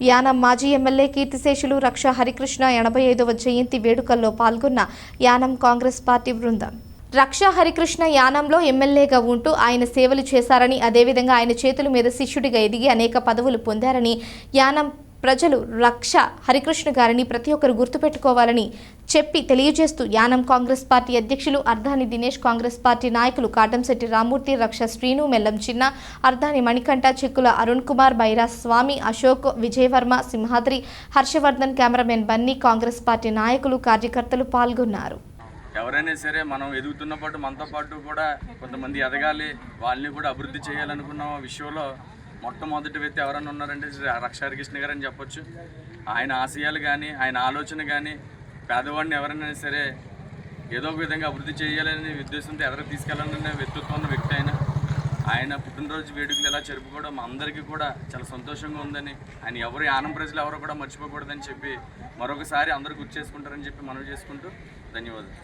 యానం మాజీ ఎమ్మెల్యే కీర్తిశేషులు రక్ష హరికృష్ణ ఎనభై ఐదవ జయంతి వేడుకల్లో పాల్గొన్న యానం కాంగ్రెస్ పార్టీ బృందం. రక్ష హరికృష్ణ యానంలో ఎమ్మెల్యేగా ఉంటూ ఆయన సేవలు చేశారని అదేవిధంగా ఆయన చేతుల మీద శిష్యుడిగా ఎదిగి అనేక పదవులు పొందారని యానం ప్రజలు రక్ష హరికృష్ణ గారిని ప్రతి ఒక్కరు గుర్తుపెట్టుకోవాలని చెప్పి తెలియజేస్తూ యానం కాంగ్రెస్ పార్టీ అధ్యక్షులు అర్ధాని దినేష్ కాంగ్రెస్ పార్టీ నాయకులు కాటంశెట్టి రామూర్తి రక్ష శ్రీను మెల్లం చిన్న అర్ధాని మణికంఠ చెక్కుల అరుణ్ కుమార్ బైరా స్వామి అశోక్ విజయవర్మ సింహాద్రి హర్షవర్ధన్ కెమెరామెన్ బన్నీ కాంగ్రెస్ పార్టీ నాయకులు కార్యకర్తలు పాల్గొన్నారు. ఎవరైనా సరే మనం ఎదుగుతున్న పాటు మనతో పాటు కూడా కొంతమంది ఎదగాలి వాళ్ళని కూడా అభివృద్ధి చేయాలనుకున్న విషయంలో మొట్టమొదటి వ్యక్తి ఎవరైనా ఉన్నారంటే శ్రీ రక్ష హరికృష్ణ గారు అని చెప్పొచ్చు. ఆయన ఆశయాలు కానీ ఆయన ఆలోచన కానీ పేదవాడిని ఎవరైనా సరే ఏదో ఒక విధంగా అభివృద్ధి చేయాలనే ఉద్దేశంతో ఎవరికి తీసుకెళ్ళాలనే వ్యక్తిత్వం ఉన్న వ్యక్తి ఆయన. ఆయన పుట్టినరోజు వేడుకలు ఎలా జరుపుకోవడం మా అందరికీ కూడా చాలా సంతోషంగా ఉందని ఆయన ఎవరు యానం ప్రజలు ఎవరు కూడా మర్చిపోకూడదని చెప్పి మరొకసారి అందరూ గుర్తు చేసుకుంటారని చెప్పి మనవి చేసుకుంటూ ధన్యవాదాలు.